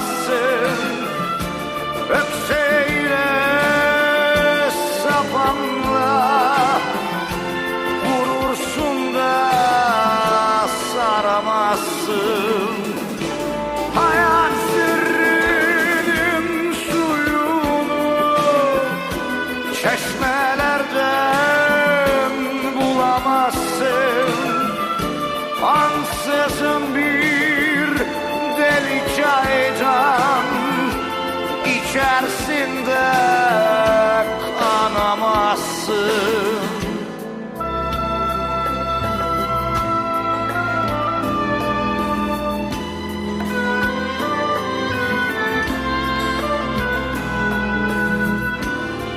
bulamazsın Öpseyle sapanla Vurursun da saramazsın. Hayat sürünün suyunu Çeşmelerden bulamazsın. Ansızın surrender.